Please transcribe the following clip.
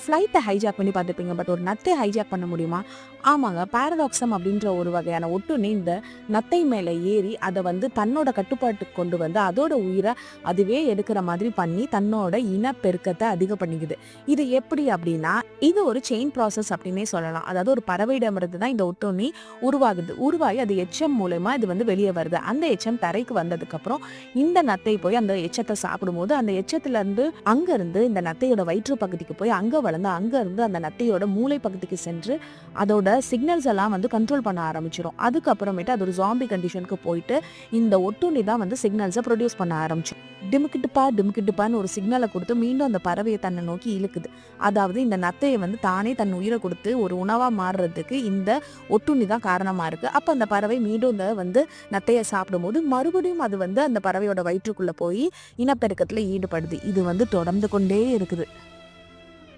ஃப்ளைட்டை ஹைஜாக் பண்ணி பார்த்துப்பீங்க பட் ஒரு நத்தை ஹைஜாக் பண்ண முடியுமா? ஆமாங்க பாரடாக்சம் அப்படின்ற ஒரு வகையான ஒட்டுண்ணி இந்த நத்தை மேலே ஏறி அதை வந்து தன்னோட கட்டுப்பாட்டுக்கு கொண்டு வந்து அதோட உயிரை அதுவே எடுக்கிற மாதிரி பண்ணி தன்னோட இனப்பெருக்கத்தை அதிகம் பண்ணிக்குது. இது எப்படி அப்படின்னா இது ஒரு செயின் ப்ராசஸ் அப்படின்னே சொல்லலாம். அதாவது ஒரு பறவையிடமிருந்து தான் இந்த ஒட்டுண்ணி உருவாகுது. உருவாகி அது எச்சம் மூலயமா இது வந்து வெளியே வருது. அந்த எச்சம் தரைக்கு வந்ததுக்கப்புறம் இந்த நத்தை போய் அந்த எச்சத்தை சாப்பிடும்போது அந்த எச்சத்துல இருந்து அங்க இருந்து இந்த நத்தையோட வயிற்று பகுதிக்கு போய் அங்க வளர்ந்து அங்கேருந்து அந்த நத்தையோட மூளை பகுதிக்கு சென்று அதோட சிக்னல்ஸ் எல்லாம் வந்து கண்ட்ரோல் பண்ண ஆரம்பிச்சிடும். அதுக்கப்புறமேட்டு அது ஒரு ஜாம்பி கண்டிஷனுக்கு போயிட்டு இந்த ஒட்டுண்ணி தான் வந்து சிக்னல்ஸை ப்ரொடியூஸ் பண்ண ஆரம்பிச்சிடும். டிமுக்கிட்டுப்பா டிமுக்கிட்டுப்பான்னு ஒரு சிக்னலை கொடுத்து மீண்டும் அந்த பறவையை தன்னை நோக்கி இழுக்குது. அதாவது இந்த நத்தையை வந்து தானே தன் உயிரை கொடுத்து ஒரு உணவாக மாறுறதுக்கு இந்த ஒட்டுண்ணி தான் காரணமாக இருக்குது அப்போ அந்த பறவை மீண்டும் இந்த வந்து நத்தையை சாப்பிடும்போது மறுபடியும் அது வந்து அந்த பறவையோட வயிற்றுக்குள்ளே போய் இனப்பெருக்கத்தில் ஈடுபடுது. இது வந்து தொடர்ந்து கொண்டே இருக்குது.